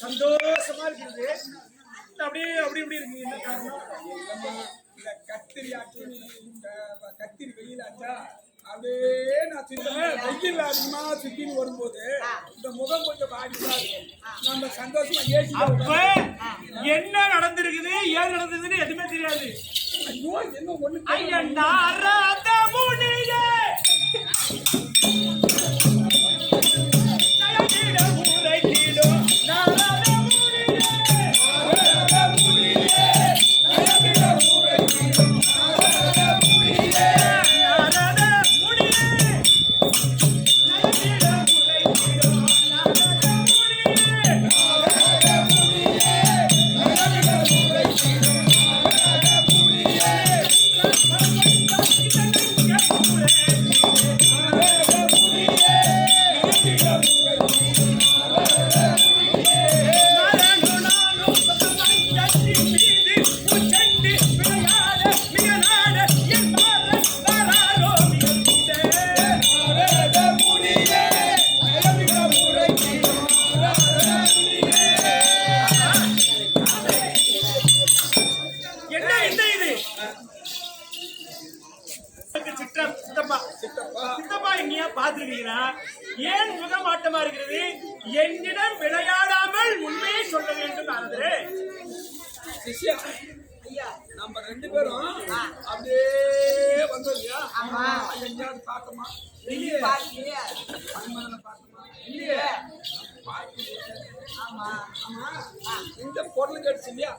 சந்தோஷமா இருக்கிறது அப்படியே அப்படி இப்படி இருக்கு என்ன காரணம் இந்த கத்திரி ஆச்சு அப்படியே நான் சுத்தமே வெயில் அதிகமா சுத்தின்னு வரும்போது இந்த முகம் கொஞ்சம் பாதிப்பா இருக்கும். நம்ம சந்தோஷமா ஏசி அப்ப என்ன நடந்திருக்குது? ஏது நடந்ததுன்னு எதுவுமே தெரியாது. ஐயோ என்ன ஒண்ணு ஐயா பாத்துருக்கீங்களா ஏன் முகமாட்டமா இருக்கிறது? என்னிடம் விளையாடாமல் உண்மையை சொல்ல வேண்டும் நாரதரே சிஷ்யா நம்ம ரெண்டு பேரும் அப்படியே வந்தோம் இல்லையா? எங்கேயாவது பார்க்கமா அனுமதியில பார்க்கமா இல்லையே. ஆமா. இந்த பொருள் கிடைச்சு இல்லையா?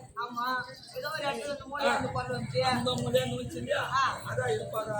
அந்த மூலையா நுழைச்சு இல்லையா? அதான் இருப்பாரா?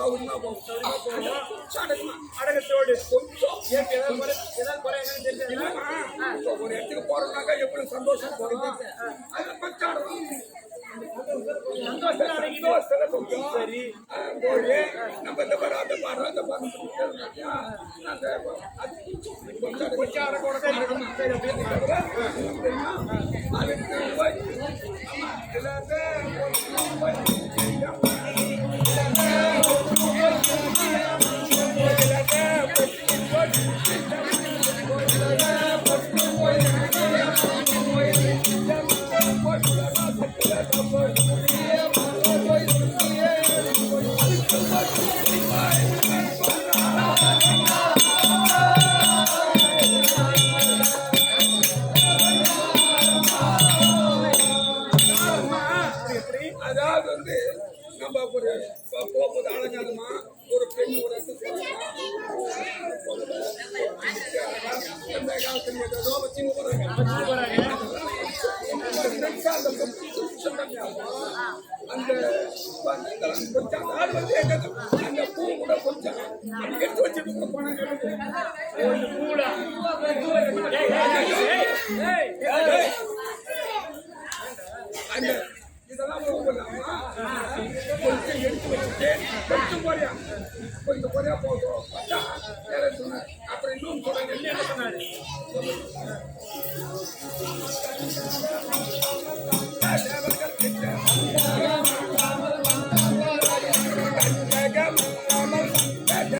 போவோம் சௌரியமா போவோம் சடங்குமா அடகத்தோடு கொஞ்சம் ஏதாவது ஏதாவது குறை என்னன்னு ஒரு இடத்துக்கு போறோம்னாக்கா எப்படி சந்தோஷம் போறோம் அது பச்சாடுறோம் சரி. போய் நம்ம இந்த அந்த அந்த கொஞ்சம் ஒரு போ- போகும்போது ஒரு பெண் ஒரு அந்த ஏதோ போறாங்க. அந்த கொஞ்சம் நாள் வந்து அந்த பூ கூட கொஞ்சம் எடுத்து வச்சுட்டு போனாங்க கொஞ்சம் எடுத்து வச்சுட்டு போறியா? குறையா இந்த போறியா போதும். அப்புறம் இன்னும் சொல்றாங்க என்ன சொன்னாரு?